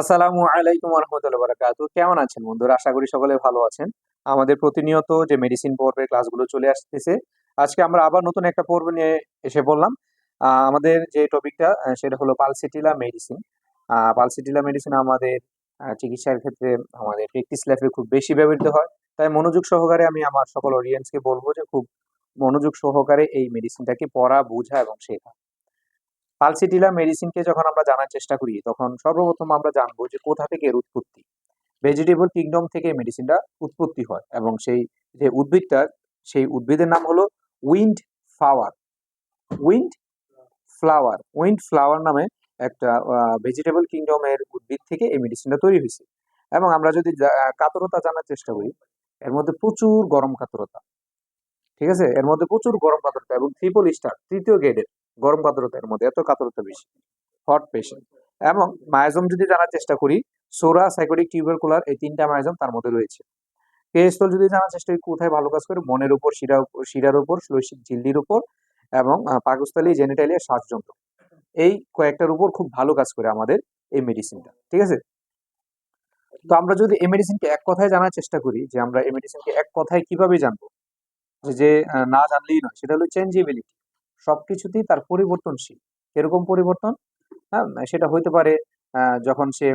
আসসালামু আলাইকুম রহমতুল্লাহ বারাকাতু কেমন আছেন বন্ধুরা? আশা করি সকলে ভালো আছেন। আমাদের প্রতিনিয়ত যে মেডিসিন পর্বের ক্লাসগুলো চলে আসতেছে, আজকে আমরা আবার নতুন একটা পর্ব নিয়ে এসে বললাম আমাদের যে টপিকটা সেটা হলো পালসিটিলা মেডিসিন পালসিটিলা মেডিসিন আমাদের চিকিৎসার ক্ষেত্রে আমাদের প্র্যাকটিস লাইফে খুব বেশি ব্যবহৃত হয়। তাই মনোযোগ সহকারে আমি আমার সকল অডিয়েন্সকে বলব যে খুব মনোযোগ সহকারে এই মেডিসিনটাকে পড়া, বোঝা এবং শেখা। পালসিটিলা মেডিসিনকে যখন আমরা জানার চেষ্টা করি, তখন সর্বপ্রথম আমরা জানব যে কোথা থেকে এর উৎপত্তি। ভেজিটেবল কিংডম থেকে মেডিসিনটা উৎপত্তি হয় এবং সেই যে উদ্ভিদটা, সেই উদ্ভিদের নাম হলো wind flower. Wind flower. Wind flower নামে একটা ভেজিটেবল কিংডমের উদ্ভিদ থেকে এই মেডিসিনটা তৈরি হয়েছে। এবং আমরা যদি কাতরতা জানার চেষ্টা করি, এর মধ্যে প্রচুর গরম কাতরতা। ঠিক আছে? এর মধ্যে প্রচুর গরম কাতরতা এবং ট্রিপল স্টার তৃতীয় গ্রেডের গরম কাতরতা এর মধ্যে, এত কাতরতা বেশি হট পেশেন্ট এবং মায়াজম যদি জানার চেষ্টা করি, সোরা সাইকোটিক টিউবারকুলার এই তিনটা মায়াজম তার মধ্যে রয়েছে। কেস্তল যদি জানার চেষ্টা করি, কোথায় ভালো কাজ করে? মনের উপর, শিরা, শিরার উপর শৈশিক ঝিল্লির উপর এবং পাকস্থলী জেনিটালিয়া শ্বাসযন্ত্র। এই কয়েকটার উপর খুব ভালো কাজ করে আমাদের এই মেডিসিনটা ঠিক আছে? তো আমরা যদি এই মেডিসিনকে এক কথায় জানার চেষ্টা করি, যে আমরা এই মেডিসিনকে এক কথায় কীভাবে জানব? যে না জানলেই নয়, সেটা হলো চেঞ্জেবিলিটি সবকিছুতেই তার পরিবর্তনশীল। এরকম পরিবর্তন? হ্যাঁ সেটা হইতে পারে যখন সে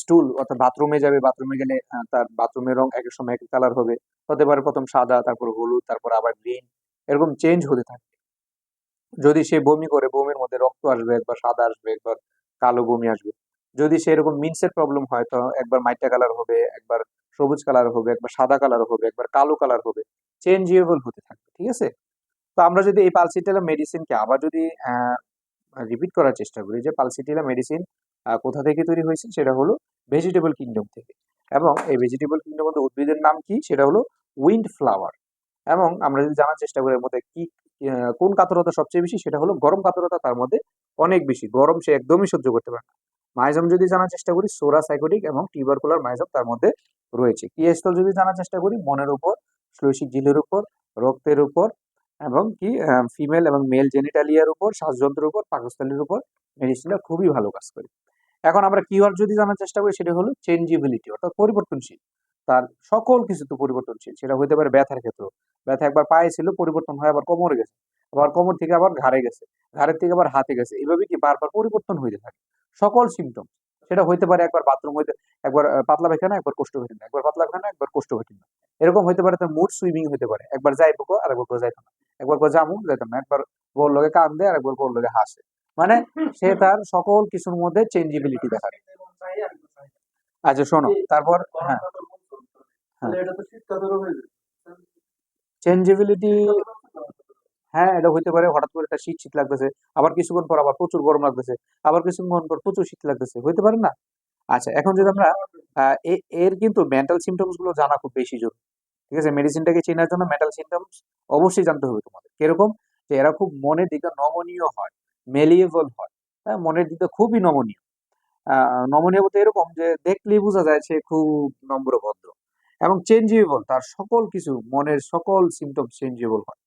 স্টুল অর্থাৎ বাথরুমে যাবে বাথরুমে গেলে তার বাথরুমের রং এক সময় এক কালার হবে। হতে পারে প্রথম সাদা, তারপর হলুদ, তারপর আবার গ্রিন এরকম চেঞ্জ হতে থাকে। যদি সে বমি করে, বমির মধ্যে রক্ত আসবে, একবার সাদা আসবে, একবার কালো বমি আসবে। যদি সে এরকম মিন্সের প্রবলেম হয়, তো একবার মাইটা কালার হবে, একবার সবুজ কালার হবে, একবার সাদা কালার হবে, একবার কালো কালার হবে চেঞ্জেবল হতে থাকবে ঠিক আছে? তো আমরা যদি এই পালসিটেলা মেডিসিনকে আবার যদি রিপিট করার চেষ্টা করি যে পালসিটিলা মেডিসিন কোথা থেকে তৈরি হয়েছে সেটা হলো ভেজিটেবল কিংডম থেকে। এবং এই ভেজিটেবল কিংডম মধ্যে উদ্ভিদের নাম কি? সেটা হলো উইন্ড ফ্লাওয়ার এবং আমরা যদি জানার চেষ্টা করি এর মধ্যে কি কোন কাতরতা সবচেয়ে বেশি? সেটা হলো গরম কাতরতা তার মধ্যে অনেক বেশি। গরম সে একদমই সহ্য করতে পারে না। মাইজম যদি জানার চেষ্টা করি সোরা সাইকোটিক এবং টিউবারকুলার মাইজম তার মধ্যে রয়েছে। কি স্থল যদি জানার চেষ্টা করি? মনের উপর শৈশিক ঝিলের উপর, রক্তের উপর এবং কি ফিমেল এবং মেল জেনিটালিয়ার উপর শ্বাসযন্ত্রের উপর পাকস্থলীর উপর মেডিসিনটা খুবই ভালো কাজ করে। এখন আমরা কিওয়ার্ড যদি জানার চেষ্টা করি সেটা হলো চেঞ্জিবিলিটি অর্থাৎ পরিবর্তনশীল। তার সকল কিছু তো পরিবর্তনশীল সেটা হতে পারে ব্যথার ক্ষেত্রে। ব্যথা একবার পায়ে ছিল পরিবর্তন হয় আবার কোমরে গেছে। আবার কোমর থেকে আবার ঘাড়ে গেছে ঘাড়ের থেকে আবার হাতে গেছে। এইভাবে কি বারবার পরিবর্তন হইতে থাকে? সকল সিমটম সেটা হইতে পারে একবার বাথরুম হইতে একবার পাতলা পায়খানা একবার কোষ্ঠকাঠিন্য একবার পাতলা পায়খানা একবার কোষ্ঠকাঠিন্য এরকম হইতে পারে তার মুড সুইমিং হতে পারে। একবার যাইবো গো, আর একবার যাইতো না একবার করে জামু যাইতাম না একবার বল লগে কান্দে আর একবার বল লগে হাসে। মানে সে তার সকল কিছুর মধ্যে চেঞ্জিবিলিটি দেখায় আচ্ছা শোনো, তারপর হ্যাঁ। চেঞ্জেবিলিটি হ্যাঁ এটা হইতে পারে, হঠাৎ করে একটা শীত শীত লাগতেছে, আবার কিছুক্ষণ পর আবার প্রচুর গরম লাগতেছে, আবার কিছুক্ষণ পর প্রচুর শীত লাগতেছে, হইতে পারে না? আচ্ছা এখন যদি আমরা এর কিন্তু মেন্টাল সিমটমসগুলো জানা খুব বেশি জরুরি। ঠিক আছে? মেডিসিনটাকে চেনার জন্য মেন্টাল সিমটমস অবশ্যই জানতে হবে তোমাদের। কীরকম? যে এরা খুব মনের দিকে নমনীয় হয় মেলিয়েবল হয়। হ্যাঁ মনের দিকে খুবই নমনীয়। নমনীয় বলতে এরকম যে দেখলেই বোঝা যায় সে খুব নম্র ভদ্র এবং চেঞ্জেবল তার সকল কিছু, মনের সকল সিমটম চেঞ্জেবল হয়।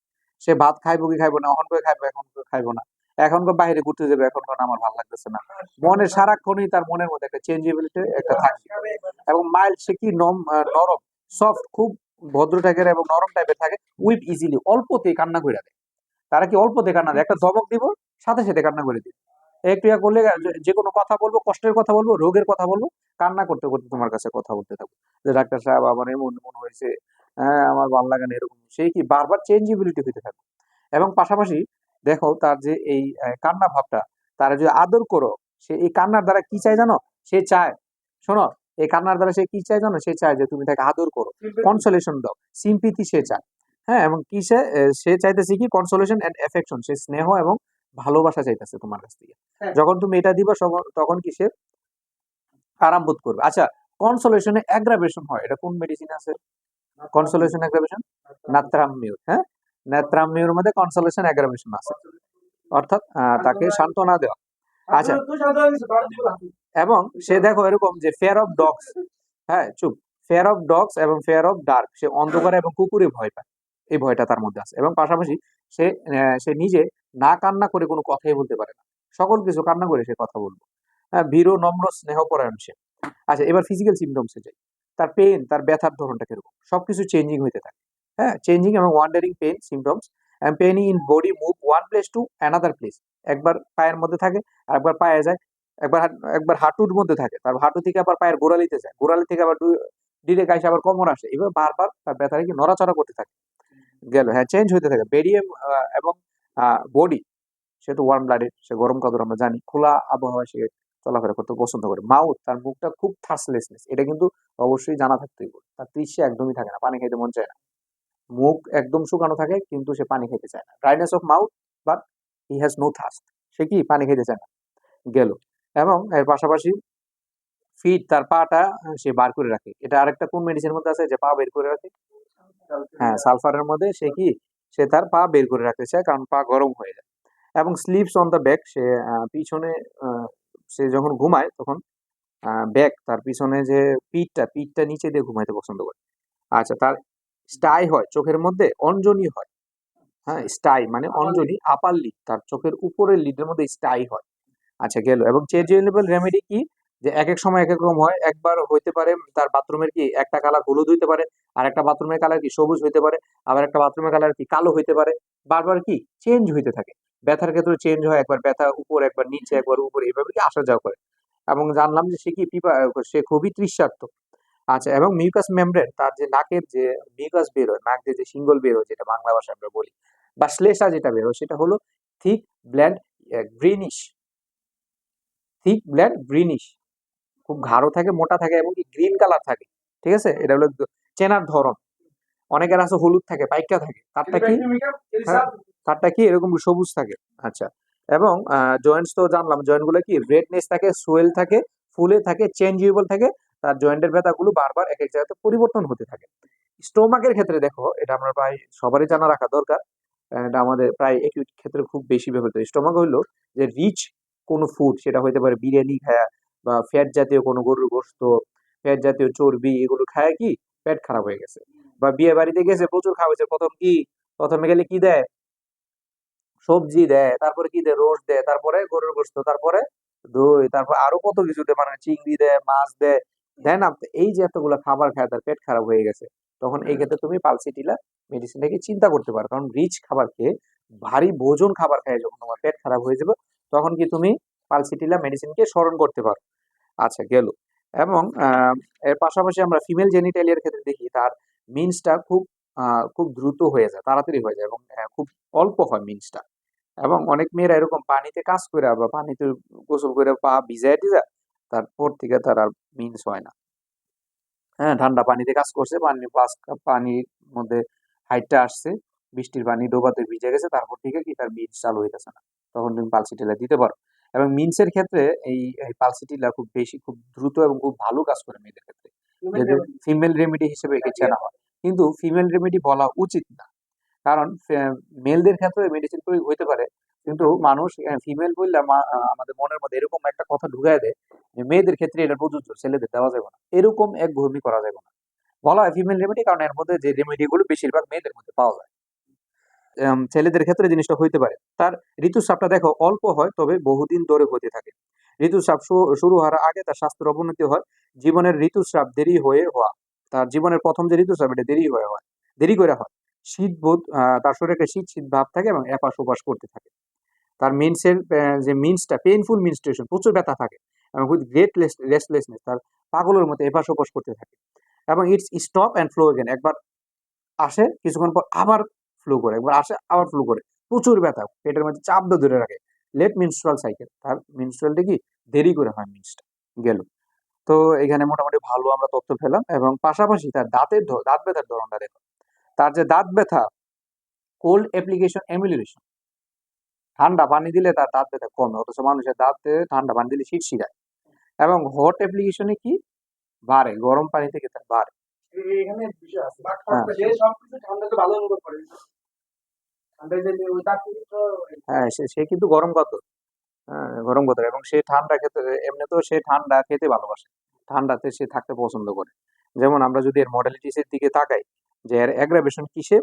সে ভাত খাইবো কি খাইবো না এখন করে খাইবো এখন করে খাইবো না এখন বাইরে ঘুরতে যাবে এখন আমার ভালো লাগতেছে না। মনের সারাক্ষণই তার মনের মধ্যে একটা চেঞ্জেবিলিটি একটা থাকবে। এবং মাইল্ড সে কি নম নরম সফট খুব ভদ্র টাইপের এবং নরম টাইপের থাকে উইপ ইজিলি অল্পতেই কান্না করে দেয়। তারা কি অল্পতে কান্না দেয়? একটা ধমক দিব, সাথে সাথে কান্না করে দিবে একটু ইয়া করলে যে- কোনো কথা বলব, কষ্টের কথা বলব, রোগের কথা বলব, কান্না করতে করতে তোমার কাছে কথা বলতে থাকব। যে, ডাক্তার সাহেব, আমার এমন এমন হয়েছে হ্যাঁ আমার ভালো লাগে না এরকম। সেই কি বারবার চেঞ্জেবিলিটি হতে থাকবে? এবং পাশাপাশি দেখো, তার যে এই কান্না ভাবটা, তারা যদি আদর করো, সে এই কান্নার দ্বারা কি চায় জানো? সে চায়, শোনো এই কান্নার দ্বারা সে কি চায় জানো? সে চায় যে তুমি তাকে আদর করো। কনসোলেশন দাও। সিম্পিতি সে চায়। হ্যাঁ এবং কি সে সে চাইতেছে কি? কনসোলেশন এন্ড এফেকশন সে স্নেহ এবং ভালোবাসা চাইতেছে তোমার কাছ থেকে। হ্যাঁ। যখন তুমি এটা দিবা তখন কি সে আরাম বোধ করবে। আচ্ছা কনসোলেশনে অ্যাগ্রাভেশন হয়। এটা কোন মেডিসিন আছে? কনসোলেশন অ্যাগ্রাভেশন নাত্রামিউর হ্যাঁ? নাত্রামিউর মধ্যে কনসোলেশন অ্যাগ্রাভেশন আছে। অর্থাৎ তাকে সান্ত্বনা দেওয়া। আচ্ছা। এবং সে দেখো এরকম যে ফেয়ার অফ ডগস হ্যাঁ চুপ। ফেয়ার অফ ডগস এবং ফেয়ার অফ ডার্ক সে অন্ধকার এবং কুকুরে ভয় পায়। এই ভয়টা তার মধ্যে আছে এবং পাশাপাশি সে সে নিজে না কান্না করে কোনো কথাই বলতে পারে না। সকল কিছু কান্না করে সে কথা বলবে। হ্যাঁ ভীরু নম্র স্নেহপরায়ণ সে। আচ্ছা এবার ফিজিক্যাল সিমটমসে যাই। তার পেন তার ব্যথার ধরনটা কীরকম? সবকিছু চেঞ্জিং হইতে থাকে। হ্যাঁ চেঞ্জিং এবং wandering pain symptoms paining in body move one place to another place একবার পায়ের মধ্যে থাকে আর একবার পায়ে যায় একবার একবার হাঁটুর মধ্যে থাকে। তারপর হাঁটু থেকে আবার পায়ের গোড়ালিতে যায় গোড়ালি থেকে আবার ডিরেক্ট আসে আবার কোমর আসে। এভাবে বারবার তার ব্যথাটা কি নড়াচড়া করতে থাকে। গেল হ্যাঁ চেঞ্জ হতে থাকে। বেরিয়ে এবং বডি সে তো ওয়ার্ম ব্লাডেড সে গরম কাদর আমরা জানি। খোলা আবহাওয়া সে চলাফেরা করতে পছন্দ করে। মাউথ তার মুখটা খুব থার্সলেসনেস এটা কিন্তু অবশ্যই জানা থাকতেই হবে। তার তৃষ্ণা একদমই থাকে না, পানি খাইতে মন চায় না। মুখ একদম শুকানো থাকে, কিন্তু সে পানি খেতে চায় না। Dryness of mouth but he has no thirst সে কি? পানি খেতে চায় না। গেল। এবং এর পাশাপাশি ফিট তার পাটা সে বার করে রাখে। এটা আরেকটা কোন মেডিসিনের মধ্যে আছে? যে পা বের করে রাখে? হ্যাঁ সালফারের মধ্যে সে কি? সে তার পা বের করে রাখতে চায় কারণ পা গরম হয়ে যায়। এবং স্লিপস অন দ্য ব্যাক সে পিছনে সে যখন ঘুমায় তখন ব্যাক তার পিছনে যে পিঠটা পিঠটা নিচে দিয়ে ঘুমাইতে পছন্দ করে। আচ্ছা তার স্টাই হয় চোখের মধ্যে, অঞ্জনি হয়। হ্যাঁ স্টাই মানে অঞ্জনি আপার লিড তার চোখের উপরের লিডের মধ্যে স্টাই হয়। আচ্ছা গেল। এবং চেঞ্জেবল রেমেডি কি? যে এক এক সময় এক এক রকম হয়। একবার হইতে পারে তার বাথরুমের কি? একটা কালার হলুদ হইতে পারে। আর একটা বাথরুমের কালার কি? সবুজ হইতে পারে। আবার একটা বাথরুমের কালার কি? কালো হইতে পারে। বারবার কি? চেঞ্জ হইতে থাকে। ব্যথার ক্ষেত্রে চেঞ্জ হয়। একবার ব্যথা উপর, একবার নিচে, একবার উপরে। এইভাবে কি আসা যাওয়া করে? এবং জানলাম যে সে কি পিপা, সে খুবই তৃষ্ণার্ত। আচ্ছা এবং মিউকাস মেমব্রেন তার যে নাকের যে মিউকাস বের হয়, নাক যে সিঙ্গল বের হয়, যেটা বাংলা ভাষায় আমরা বলি, বা শ্লেষা যেটা বের হয়, সেটা হলো thick bland greenish thick black greenish খুব গাঢ় থাকে মোটা থাকে এবং গ্রিন কালার থাকে ঠিক আছে? এটা হলো চেনার ধরন। অনেকের আছে হলুদ থাকে পাইকা থাকে। তারটা কি? হ্যাঁ, তারটা কি? এরকম সবুজ থাকে। আচ্ছা। এবং জয়েন্টস তো জানলাম জয়েন্টগুলো কি? রেডনেস থাকে সোয়েল থাকে ফুলে থাকে চেঞ্জেবল থাকে। তার জয়েন্টের ব্যথাগুলো বারবার এক এক জায়গাতে পরিবর্তন হতে থাকে। স্টোমাকের ক্ষেত্রে দেখো এটা আমরা প্রায় সবারই জানা রাখা দরকার। এটা আমাদের প্রায় একিউট ক্ষেত্রে খুব বেশি ব্যবহৃত। স্টোমাক হইল যে রিচ কোনো ফুড সেটা হইতে পারে বিরিয়ানি খায়া বা ফ্যাট জাতীয় কোনো গরুর গোস্ত ফ্যাট জাতীয় চর্বি এগুলো খায় কি? পেট খারাপ হয়ে গেছে। বা বিয়ে বাড়িতে গেছে প্রচুর খাওয়া হয়েছে প্রথম কি? প্রথমে গেলে কি দেয়? সবজি দেয় তারপরে কি দেয়? রোস্ট দেয় তারপরে গরুর গোস্ত তারপরে দই তারপর আরও কত কিছু দেয় মানে চিংড়ি দেয় মাছ দেয়। দেয় না এই যে এতগুলো খাবার খায় তার পেট খারাপ হয়ে গেছে তখন এই ক্ষেত্রে তুমি পালসিটিলা মেডিসিনটাকে চিন্তা করতে পারো। কারণ রিচ খাবার খেয়ে ভারী ভোজন খাবার খায় যখন তোমার পেট খারাপ হয়ে যাবে তখন কি তুমি পালসিটিলা মেডিসিনকে স্মরণ করতে পারো। আচ্ছা গেল। এবং এর পাশাপাশি আমরা ফিমেল জেনিটালিয়ার ক্ষেত্রে দেখি, তার মিন্সটা খুব খুব দ্রুত হয়ে যায়, তাড়াতাড়ি হয়ে যায় এবং খুব অল্প হয় মিন্সটা। এবং অনেক মেয়েরা এরকম পানিতে কাজ করে বা পানিতে গোসল করে পা ভিজায় টিজা তারপর থেকে তার আর মিন্স হয় না। হ্যাঁ ঠান্ডা পানিতে কাজ করছে, পানি পাস পানির মধ্যে হাইটটা আসছে, বৃষ্টির পানি ডোবাতে ভিজে গেছে, তারপর থেকে কি তার মিন্স চালু হইতেছে না। তখন তুমি পালসিটিলা দিতে পারো। এবং মিন্সের ক্ষেত্রে এই পালসিটিলা খুব বেশি খুব দ্রুত এবং খুব ভালো কাজ করে মেয়েদের ক্ষেত্রে। যদি ফিমেল রেমেডি হিসেবে একে চেনা হয়। কিন্তু ফিমেল রেমেডি বলা উচিত না। কারণ মেলদের ক্ষেত্রে মেডিসিন প্রয়োগ হইতে পারে। কিন্তু মানুষ ফিমেল বললে আমা- আমাদের মনের মধ্যে এরকম একটা কথা ঢুকায় দেয় যে মেয়েদের ক্ষেত্রে এটা প্রযোজ্য ছেলেদের দেওয়া যাবে না। এরকম এক ভূমি করা যাবে না। বলা হয় ফিমেল রেমেডি কারণ এর মধ্যে যে রেমেডি গুলো বেশিরভাগ মেয়েদের মধ্যে পাওয়া যায়। ছেলেদের ক্ষেত্রে জিনিসটা হইতে পারে। তার ঋতুস্রাবটা দেখো অল্প হয়, তবে বহুদিন ধরে হতে থাকে। ঋতুস্রাব শুরু হওয়ার আগে তার স্বাস্থ্যের অবনতি হয়, জীবনের ঋতুস্রাব দেরি হয়ে হওয়া। তার জীবনের প্রথম যে ঋতুস্রাব, এটা দেরি হয়ে হয়, দেরি করে হয়। শীত বোধ তার শরীরে একটা শীত শীত ভাব থাকে এবং এপাশ ওপাশ করতে থাকে। তার মিন্সের যে মিন্সটা পেইনফুল মিনস্ট্রেশন প্রচুর ব্যথা থাকে এবং উইথ গ্রেট রেস্টলেসনেস তার পাগলের মতো এপাশ ওপাশ করতে থাকে। এবং it's stop and flow again একবার আসে, কিছুক্ষণ পর আবার ফ্লো করে একবার আসে আবার ফ্লো করে। প্রচুর ব্যথা পেটের মধ্যে চাপ ধরে রাখে। লেট মিনস্ট্রাল সাইকেল তার মিনস্ট্রালটা কি? দেরি করে হয় মিন্সটা গেল। তো এখানে মোটামুটি ভালো আমরা তথ্য পেলাম এবং পাশাপাশি তার দাঁতের দাঁত ব্যথার ধরনটা দেখো। তার যে দাঁত ব্যথা কোল্ড অ্যাপ্লিকেশন এমিউলেশন ঠান্ডা পানি দিলে তার দাঁত ব্যথা কমে অথচ মানুষের দাঁতে ঠান্ডা পানি দিলে শীত শিরশিরায় এবং হট অ্যাপ্লিকেশনে কি? বাড়ে গরম পানি থেকে তার বাড়ে। এখানে বিষয় আছে। যে সবকিছু ঠান্ডাতে ভালো অনুভব করে ঠান্ডায় যে ওই তার থেকে তো হ্যাঁ সে কিন্তু গরম কাতর হ্যাঁ গরম কাতর এবং সে ঠান্ডা খেতে এমনিতেও সে ঠান্ডা খেতে ভালোবাসে। ঠান্ডাতে সে থাকতে পছন্দ করে। যেমন আমরা যদি এর মডেলিটিসের দিকে তাকাই যে এর অ্যাগ্রাভেশন কিসে?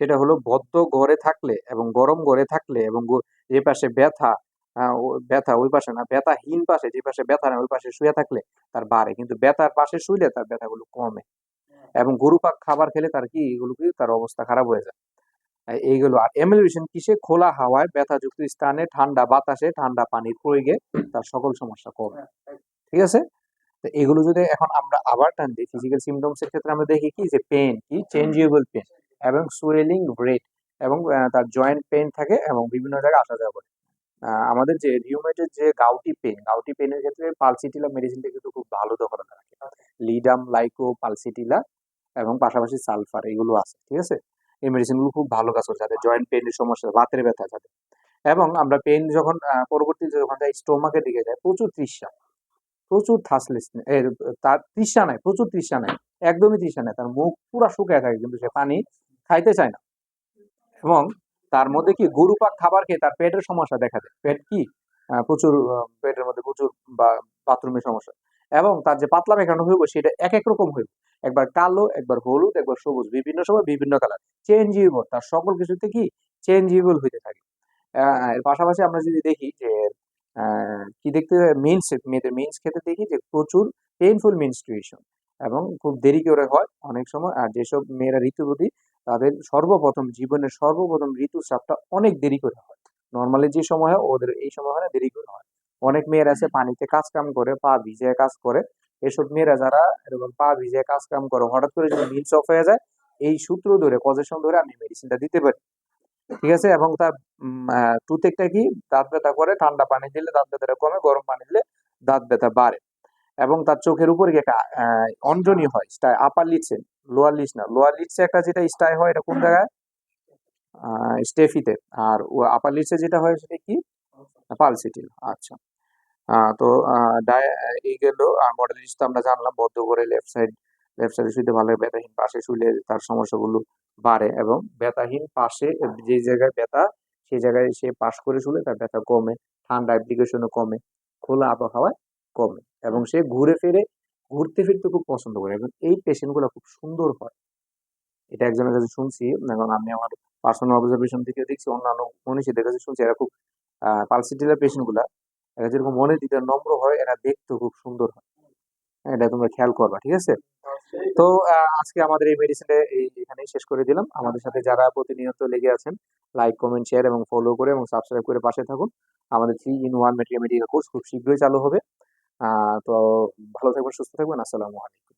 সেটা হলো বদ্ধ ঘরে থাকলে এবং গরম ঘরে থাকলে এবং এ পাশে ব্যথা ব্যথা ওই পাশে না ব্যথাহীন পাশে যে পাশে ব্যথা না ওই পাশে শুয়ে থাকলে তার বাড়ে। কিন্তু ব্যথার পাশে শুইলে তার ব্যথাগুলো কমে। এবং গরু পাক খাবার খেলে তার কি এগুলো কি? তার অবস্থা খারাপ হয়ে যায়। এইগুলো। আর এমুলেশন কিসে? খোলা হাওয়ায় ব্যথাযুক্ত স্থানে ঠান্ডা বাতাসে ঠান্ডা পানির প্রয়োগে তার সকল সমস্যা কমে। ঠিক আছে? তো এগুলো যদি এখন আমরা আবার টান দিই ফিজিক্যাল সিমটমস এর ক্ষেত্রে আমরা দেখি কি? যে পেন কি? চেঞ্জেবল পেন এবং সুয়েলিং রেট এবং তার জয়েন্ট পেন থাকে এবং বিভিন্ন জায়গায় আসা যাওয়া করে। আহ, আমাদের যে রিউমেটের যে গাউটি পেন গাউটি পেনের ক্ষেত্রে পালসিটিলা মেডিসিনটা কিন্তু খুব ভালো দখল রাখে লিডাম লাইকো পালসিটিলা এবং পাশাপাশি সালফার এগুলো আছে ঠিক আছে? এই মেডিসিনগুলো খুব ভালো কাজ করে যাদের জয়েন্ট পেনের সমস্যা বাতের ব্যথা যাদের এবং আমরা পেন যখন পরবর্তীতে যখন যাই স্টোমাকের দিকে যায় প্রচুর তৃষ্ণা। প্রচুর থাসলেস তার তৃষ্ণা নাই, প্রচুর তৃষ্ণা নাই, একদমই তৃষ্ণা নাই। তার মুখ পুরা শুকায় থাকে, কিন্তু সে পানি খাইতে চায় না। এবং তার মধ্যে কি গরু পাক খাবার খেয়ে তার পেটের সমস্যা দেখা দেয়। পেট কি? প্রচুর পেটের মধ্যে প্রচুর বা, বাথরুমের সমস্যা। এবং তার যে পাতলা মেঘানো হইব, সেটা এক এক রকম হইব। একবার কালো, একবার হলুদ, একবার সবুজ, বিভিন্ন সময় বিভিন্ন কালার। চেঞ্জিবল, তার সকল কিছুতে কি? চেঞ্জিবল হইতে থাকে। এর পাশাপাশি আমরা যদি দেখি যে কি দেখতে মিন্স, মেয়েদের মিন্স খেতে দেখি যে, প্রচুর পেইনফুল মিনস্ট্রুয়েশন এবং খুব দেরি করে হয় অনেক সময়। আর যেসব মেয়েরা ঋতুবতী তাদের সর্বপ্রথম, জীবনের সর্বপ্রথম ঋতুস্রাবটা অনেক দেরি করে হয়। নর্মালি যে সময় হয়, ওদের এই সময় হয় না, দেরি করে হয়। অনেক মেয়েরা আছে পানিতে কাজ কাম করে পা ভিজে কাজ করে। এসব মেয়েরা যারা এরকম পা ভিজে কাজ কাম করে হঠাৎ করে যদি মিন্স অফ হয়ে যায় এই সূত্র ধরে পজিশন ধরে আমি মেডিসিনটা দিতে পারি। ঠিক আছে? এবং তার টুথেকটা কি? দাঁত ব্যথা করে ঠান্ডা পানি দিলে দাঁত ব্যথাটা কমে গরম পানি দিলে দাঁত ব্যথা বাড়ে। এবং তার চোখের উপরে কি একটা আহ, অঞ্জনি হয় স্টাই আপার লিডসে লোয়ার লিডস না লোয়ার লিডসে একটা যেটা স্টাই হয় এটা কোন জায়গায়? স্টেফিতে। আর আপার লিডসে যেটা হয় সেটা কি? পালসিটিল আচ্ছা। তো এই গেল মডেল লিস্ট আমরা জানলাম, বদ্ধ করে লেফট সাইড লেফট সাইডে শুইতে ভালো ব্যথাহীন পাশে শুলে তার সমস্যাগুলো বাড়ে এবং ব্যথাহীন পাশে যে জায়গায় ব্যথা, সেই জায়গায় সে পাশ করে শুলে তার ব্যথা কমে, ঠান্ডা অ্যাপ্লিকেশনও কমে, খোলা আবহাওয়ায় কমে এবং সে ঘুরে ফিরে, ঘুরতে ফিরতে খুব পছন্দ করে এবং এই পেশেন্টগুলো খুব সুন্দর হয়। এটা একজনের কাছে শুনছি এবং আমি আমার পার্সোনাল অবজারভেশন থেকে দেখছি, অন্যান্য মনীষীদের কাছে শুনছি, এরা খুব পালসিটিলার পেশেন্টগুলা এরা যেরকম মনে দিতে নম্র হয় এরা দেখতে খুব সুন্দর হয়। হ্যাঁ, এটা তোমরা খেয়াল করবা ঠিক আছে? তো আজকে আমাদের এই মেডিসিনটা এখানেই শেষ করে দিলাম। আমাদের সাথে যারা প্রতিনিয়ত লেগে আছেন লাইক কমেন্ট শেয়ার এবং ফলো করে এবং সাবস্ক্রাইব করে পাশে থাকুন। আমাদের three in one material medical course খুব শীঘ্রই চালু হবে। তো ভালো থাকবেন সুস্থ থাকবেন। আসসালামু আলাইকুম।